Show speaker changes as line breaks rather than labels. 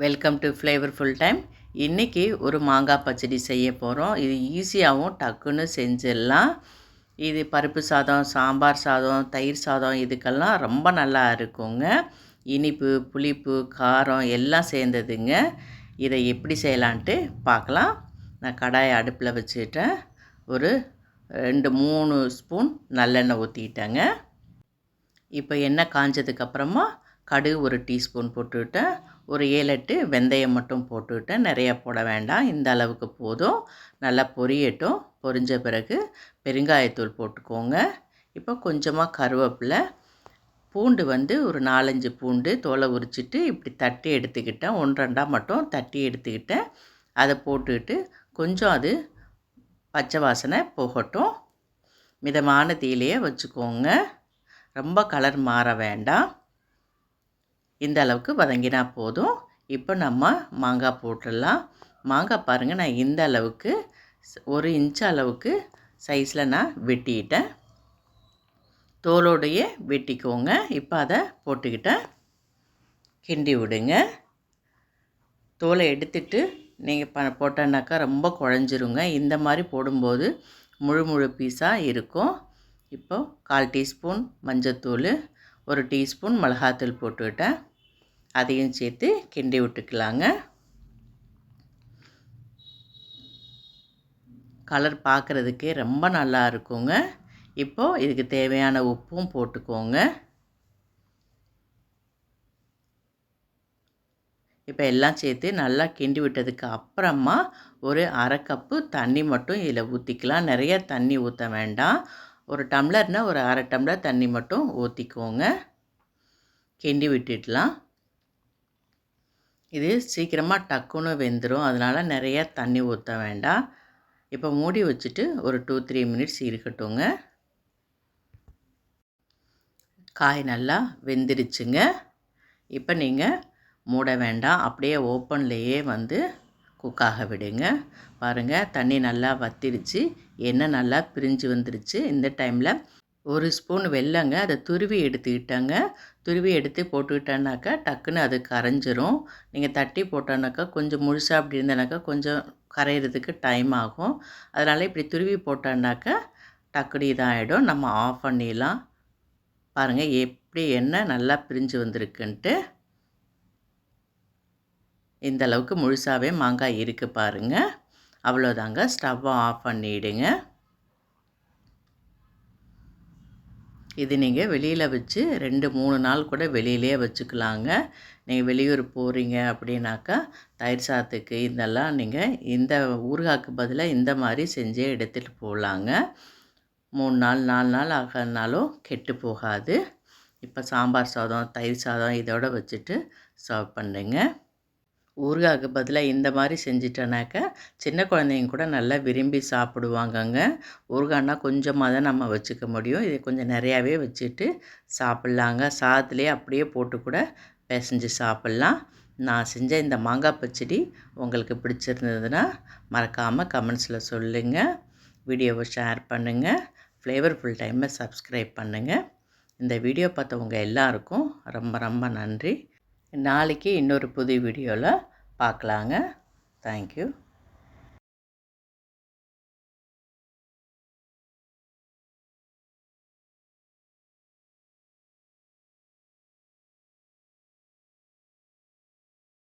Welcome to flavourful time இன்றைக்கி ஒரு மாங்காய் பச்சடி செய்ய போகிறோம் இது ஈஸியாகவும் டக்குன்னு செஞ்சிடலாம். இது பருப்பு சாதம் சாம்பார் சாதம் தயிர் சாதம் இதுக்கெல்லாம் ரொம்ப நல்லா இருக்குங்க. இனிப்பு புளிப்பு காரம் எல்லாம் சேர்ந்ததுங்க. இதை எப்படி செய்யலான்ட்டு பார்க்கலாம். நான் கடாயை அடுப்பில் வச்சுட்டேன். ஒரு ரெண்டு மூணு ஸ்பூன் நல்லெண்ணெய் ஊற்றிக்கிட்டேங்க இப்போ எண்ணெய் காஞ்சதுக்கப்புறமா கடுகு ஒரு டீஸ்பூன் போட்டுவிட்டேன் ஒரு ஏழு எட்டு வெந்தயம் மட்டும் போட்டுவிட்டேன் நிறைய போட வேண்டாம். இந்த அளவுக்கு போதும். நல்லா பொரியட்டும். பொரிஞ்ச பிறகு பெருங்காயத்தூள் போட்டுக்கோங்க. இப்போ கொஞ்சமாக கருவேப்பிலை பூண்டு வந்து ஒரு நாலஞ்சு பூண்டு தோலை உரிச்சிட்டு இப்படி தட்டி எடுத்துக்கிட்டேன். ஒன்றரெண்டாக மட்டும் தட்டி எடுத்துக்கிட்டேன். அதை போட்டுக்கிட்டு கொஞ்சம் அது பச்சை வாசனை போகட்டும். மிதமான தீலையே வச்சுக்கோங்க. ரொம்ப கலர் மாற வேண்டாம். இந்த அளவுக்கு வதங்கினா போதும். இப்போ நம்ம மாங்காய் போட்டுடலாம். மாங்காய் பாருங்கள் நான் இந்த அளவுக்கு ஒரு இன்ச் அளவுக்கு சைஸில் நான் வெட்டிக்கிட்டேன் தோலோடையே வெட்டிக்கோங்க. இப்போ அதை போட்டுக்கிட்டேன். கிண்டி விடுங்க. தோலை எடுத்துட்டு நீங்கள் ப போட்டோன்னாக்கா ரொம்ப குழஞ்சிருங்க. இந்த மாதிரி போடும்போது முழு முழு பீஸாக இருக்கும். இப்போது கால் டீஸ்பூன் மஞ்சத்தூள் ஒரு டீஸ்பூன் மிளகாத்தூள் போட்டுக்கிட்டேன். அதையும் சேர்த்து கிண்டி விட்டுக்கலாங்க. கலர் பார்க்குறதுக்கே ரொம்ப நல்லா இருக்குங்க. இப்போது இதுக்கு தேவையான உப்பும் போட்டுக்கோங்க. இப்போ எல்லாம் சேர்த்து நல்லா கிண்டி விட்டதுக்கு அப்புறமா ஒரு அரை கப்பு தண்ணி மட்டும் இதில் ஊற்றிக்கலாம் நிறைய தண்ணி ஊற்ற வேண்டாம். ஒரு டம்ளர்னால் ஒரு அரை டம்ளர் தண்ணி மட்டும் ஊற்றிக்கோங்க கிண்டி விட்டுடலாம். இது சீக்கிரமாக டக்குன்னு வெந்துடும் அதனால் நிறைய தண்ணி ஊற்ற வேண்டாம். இப்போ மூடி வச்சுட்டு ஒரு டூ த்ரீ மினிட்ஸ் இருக்கட்டுங்க. காய் நல்லா வெந்துருச்சுங்க. இப்போ நீங்கள் மூட வேண்டாம். அப்படியே ஓப்பன்லேயே வந்து குக்காக விடுங்க. பாருங்கள் தண்ணி நல்லா வத்திருச்சு. எண்ணெய் நல்லா பிரிஞ்சு வந்துருச்சு. இந்த டைமில் ஒரு ஸ்பூன் வெல்லங்க அதை துருவி எடுத்துக்கிட்டாங்க. துருவி எடுத்து போட்டுக்கிட்டோன்னாக்கா டக்குன்னு அது கரைஞ்சிரும். நீங்கள் தட்டி போட்டோன்னாக்கா கொஞ்சம் முழுசாக அப்படி இருந்தனாக்கா கொஞ்சம் கரையிறதுக்கு டைம் ஆகும். அதனால் இப்படி துருவி போட்டோன்னாக்கா டக்குனு இதாகிடும் நம்ம ஆஃப் பண்ணிடலாம். பாருங்கள் எப்படி எண்ணெய் நல்லா பிரிஞ்சு வந்திருக்குன்ட்டு. இந்த அளவுக்கு முழுசாகவே மாங்காய் இருக்குது பாருங்கள் அவ்வளோதாங்க. ஸ்டவ்வை ஆஃப் பண்ணிவிடுங்க இது நீங்கள் வெளியில் வச்சு ரெண்டு மூணு நாள் கூட வெளியிலே வச்சுக்கலாங்க. நீங்கள் வெளியூர் போகிறீங்க அப்படின்னாக்கா தயிர் சாதத்துக்கு இதெல்லாம் நீங்கள் இந்த ஊறுகாய்க்கு பதிலாக இந்த மாதிரி செஞ்சே எடுத்துகிட்டு போகலாங்க மூணு நாள் நாலு நாள் ஆகிறதுனாலும் கெட்டு போகாது. இப்போ சாம்பார் சாதம் தயிர் சாதம் இதோடு வச்சுட்டு சர்வ் பண்ணுங்க. ஊறுகாய்க்கு பதிலாக இந்த மாதிரி செஞ்சிட்டோனாக்கா சின்ன குழந்தைங்க கூட நல்லா விரும்பி சாப்பிடுவாங்கங்க. ஊறுகாய்னா கொஞ்சமாக தான் நம்ம வச்சுக்க முடியும். இதை கொஞ்சம் நிறையாவே வச்சுட்டு சாப்பிட்லாங்க. சாதத்துலேயே அப்படியே போட்டு கூட பிசைஞ்சு சாப்பிட்லாம். நான் செஞ்ச இந்த மாங்காய் பச்சடி உங்களுக்கு பிடிச்சிருந்ததுன்னா மறக்காமல் கமெண்ட்ஸில் சொல்லுங்கள் வீடியோவை ஷேர் பண்ணுங்கள் ஃப்ளேவர்ஃபுல் டைமை சப்ஸ்கிரைப் பண்ணுங்கள் இந்த வீடியோ பார்த்தவங்க எல்லாருக்கும் ரொம்ப ரொம்ப நன்றி. நாளைக்கு இன்னொரு புது வீடியோவில் பார்க்கலாங்க. தேங்க்யூ